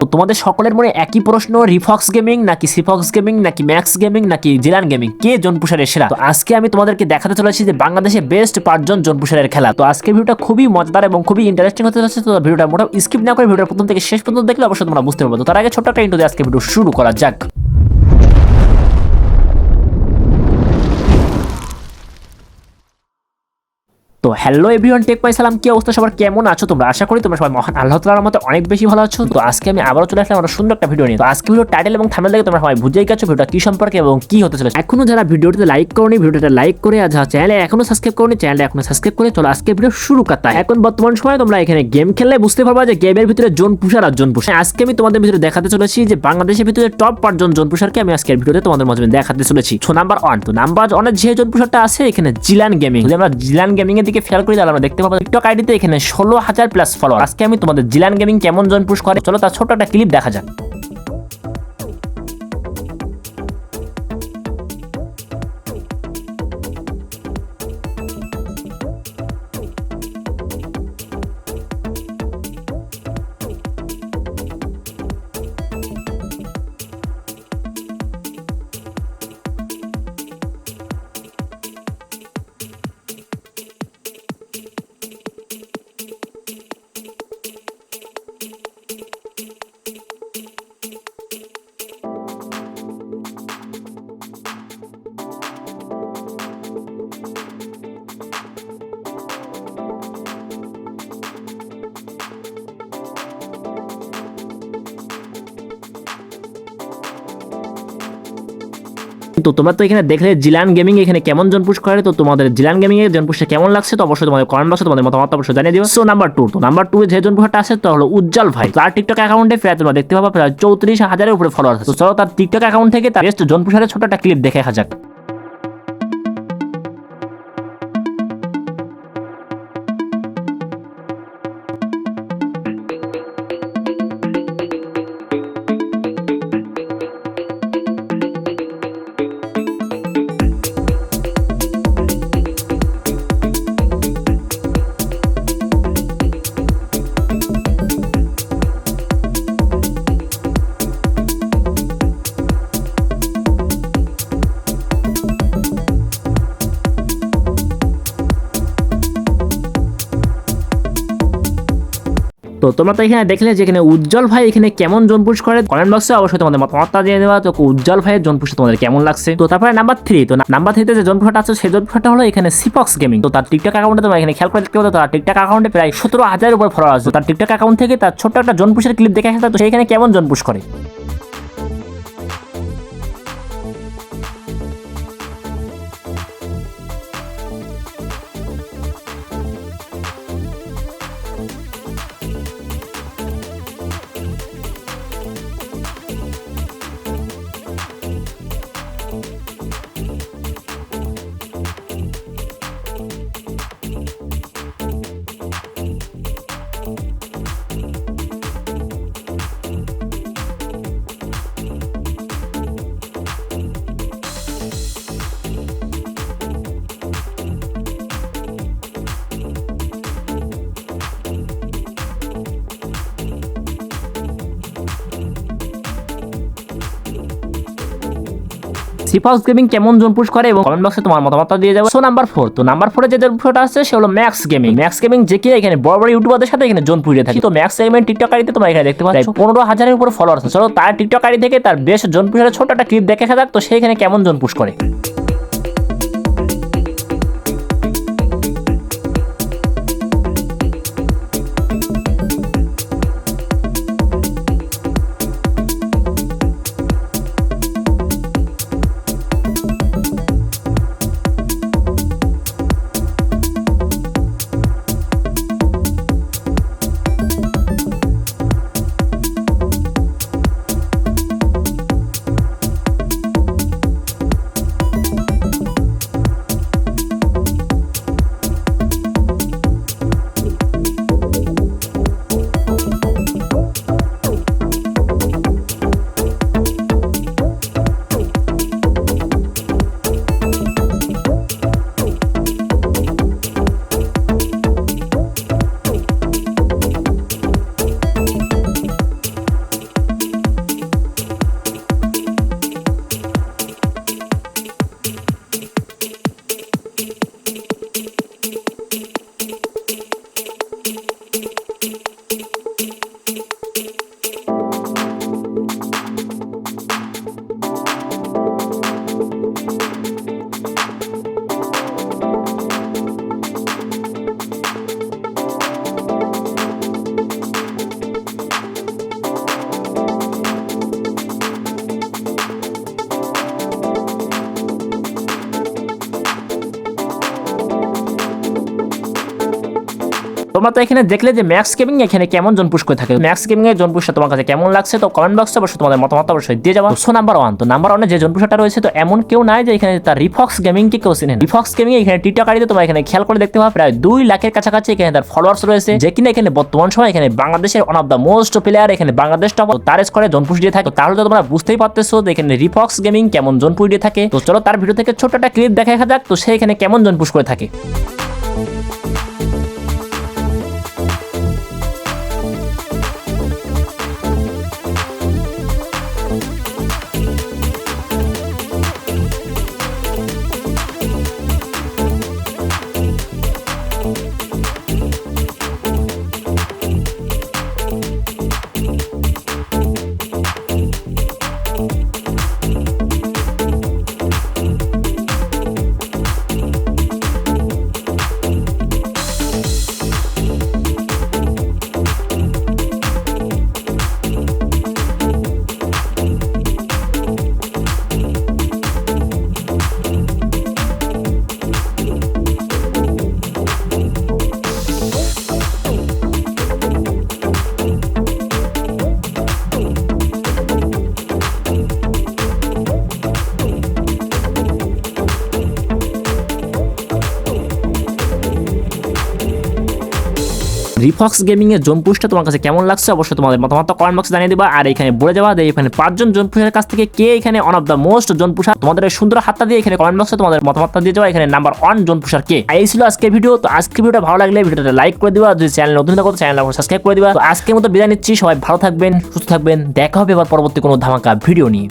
তো তোমাদের সকলের মনে একই প্রশ্ন রিফক্স গেমিং নাকি সিফক্স গেমিং নাকি ম্যাক্স গেমিং নাকি জিলান গেমিং কে জনপুষারের সেরা? তো আজকে আমি তোমাদেরকে দেখাতে চলেছি যে বাংলাদেশে বেস্ট পাঁচজন জনপুষারের খেলা। তো আজকে ভিডিওটা খুবই মজাদার এবং খুবই ইন্টারেস্টিং হতে চলেছে, তো ভিডিওটা মোটামুটি স্কিপ না করে ভিডিওটা প্রথম থেকে শেষ পর্যন্ত দেখলে অবশ্যই তোমরা বুঝতে পারব। তো তার আগে ছোট্ট একটা ইন্টু আজকে ভিডিও শুরু করা যাক। তো হ্যালো এভরিওয়ান টেক পাই সালাম কি অবস্থা? সবার কেমন আছো তোমরা? আশা করি তোমরা সবাই মহান আল্লাহ তাআলার মতো অনেক বেশি ভালো আছো। তো আজকে আমি আবারও চলে আসলাম একটা সুন্দর একটা ভিডিও নিয়ে। তো আজকে ভিডিও টাইটেল এবং থাম্বনেল দেখে তোমরা সবাই বুঝেই গেছো ভিডিওটা কি সম্পর্কে এবং কি হতে চলেছে। এখনও যারা ভিডিওটিতে লাইক করনি ভিডিওটা লাইক করে আর চ্যানেলে এখনও সাবস্ক্রাইব করনি চ্যানেলটা এখনও সাবস্ক্রাইব করে চলো আজকে ভিডিও শুরু করতে। এখন বর্তমান সময়ে তোমরা এখানে গেম খেললে বুঝতে পারবা যে গেমের ভিতরে জোন পুষার আর জোন পুষার আজকে আমি তোমাদের ভিতরে দেখাতে চলেছি যে বাংলাদেশের ভিতরে টপ পাঁচজন জোন পুষারকে আমি আজকের ভিডিওতে তোমাদের মাঝে দেখাতে চলেছি। তো নাম্বার ওয়ান তো নাম্বার অনেক যে জোন পুষারটা আছে, এখানে জিলান গেমিং আমরা জিলান গেমিং এর দিকে খেয়াল করে তাহলে আমরা দেখতে পাবো টিকটক আইডিতে এখানে ষোলো হাজার প্লাস ফলোয়ার আজকে আমি তোমাদের জিলান গেমিং কেমন জন পুশ করে, চলো তার ছোট একটা ক্লিপ দেখা যাক। তো তোমরা তো এখানে দেখলে জিলান গেমিং এখানে কেমন জন পুশ করে তো তোমাদের জিলান গেমিং এর জন পুশটা কেমন লাগছে তো অবশ্যই তোমাদের কমেন্ট বক্সে তোমাদের মতামত অবশ্যই জানিয়ে দিও। সো নাম্বার টু তো নাম্বার টু যে জন পুশটা আছে তা হলো উজ্জ্বল ভাই। তার টিকটক অ্যাকাউন্টে প্রায় তোমরা দেখতে পাবা, প্রায় চৌত্রিশ হাজারের উপরে ফলোয়ার আছে। তো চলো তার টিকটক অ্যাকাউন্ট থেকে তার বেস্ট জন পুষারের ছোট একটা ক্লিপ দেখে যাক। তো তোমরা তো এখানে দেখলে যে এখানে উজ্জ্বল ভাই এখানে কেমন জোন পুশ করে? কমেন্ট বক্সে অবশ্যই তোমাদের মতামতটা দিয়ে দেওয়া। তো উজ্জ্বল ভাইয়ের জোন পুষে তোমাদের কেমন লাগছে? তো তারপরে নাম্বার থ্রি তো নাম্বার থ্রিতে যে জোন পুশটা আছে, সেই জোন পুশটা হলো এখানে সিপক্স গেমিং তো তার টিকটক অ্যাকাউন্টে তোমরা এখানে খেয়াল করে দেখতে পাবো তার টিকটক অ্যাকাউন্টে প্রায় সতেরো হাজার উপর ফলোয়ার আছে। তার টিকটক অ্যাকাউন্ট থেকে তার ছোট্ট একটা জোন পুষের ক্লিপ দেখে আসে তো সেইখানে কেমন জোন পুশ করে? সিফাউস গেমিং কেমন জোন পুশ করে এবং কমেন্ট বক্সে তোমার মতামত দিয়ে যাবে। সো নাম্বার ফোর তো নাম্বার ফোরে যে জোন আছে, সে হলো ম্যাক্স গেমিং ম্যাক্স গেমিং যে কিনা এখানে বড় বড় ইউটিউবারদের সাথে এখানে জোন পুড়িয়ে থাকে। তো ম্যাক্স গেমিং টিকটক আইডিতে তোমরা এখানে দেখতে পাচ্ছ, পনেরো হাজারের উপর ফলোয়ার আছে। চলো তার টিকটক আইডি থেকে তার বেশ জোন পুষের ছোট একটা ক্লিপ দেখে যাক, তো সেখানে কেমন জোন পুশ করে। তোমরা তো এখানে দেখলে যে ম্যাক্স গেমিং এখানে কেমন জন পুশ করে থাকে। ম্যাক্স গেমিং এর জন পুশটা তোমার কাছে কেমন লাগছে তো কমেন্ট বক্সে অবশ্যই তোমাদের মতামত অবশ্যই দিয়ে যাব। সো নাম্বার ওয়ান তো নাম্বার ওয়ানে যে জন পুশটা রয়েছে, তো এমন কেউ নাই যে এখানে তার রিফক্স গেমিং কে কেউ চিনে রিফক্স গেমিং এখানে টিকটকারিতে তোমরা এখানে খেয়াল করে দেখতে পাবে, প্রায় দুই লাখের কাছাকাছি এখানে তার ফলোয়ার্স রয়েছে, যে কিনা এখানে বর্তমান সময় এখানে বাংলাদেশের one of the most player এখানে বাংলাদেশ টপ তার স্কোরে জন পুশ দিয়ে থাকে। তাহলে তো তোমরা বুঝতেই পারতেছো যে এখানে রিফক্স গেমিং কেমন জন পুশ দিয়ে থাকে। তো চলো তার ভিডিও থেকে ছোট একটা ক্লিপ দেখা যাক, তো সে এখানে কেমন জন পুশ করে থাকে। রিফক্স গেমিং এর জোন পুশটা তোমার কাছে কেমন লাগছে অবশ্যই তোমাদের মতামত কমেন্ট বক্সে জানিয়ে দিবা। আর এখানে বলে যাওয়া যে এখানে পাঁচজন জোন পুষের কাছ থেকে কে এখানে one of the most zone pusher তোমাদের সুন্দর হাতটা দিয়ে এখানে কমেন্ট বক্সে তোমাদের মতামতটা দিয়ে যাওয়া এখানে নাম্বার ওয়ান জোন পুষার কে? এই ছিল আজকের ভিডিও তো আজকে ভিডিওটা ভালো লাগলে ভিডিওটা লাইক করে দিবা। যদি চ্যানেল নতুন থাকো চ্যানেল সাবস্ক্রাইব করে দিবা। তো আজকের মতো বিদায় নিচ্ছি। সবাই ভালো থাকবেন, সুস্থ থাকবেন। দেখা হবে এবার পরবর্তী কোনো ধামাকা ভিডিও নিয়ে।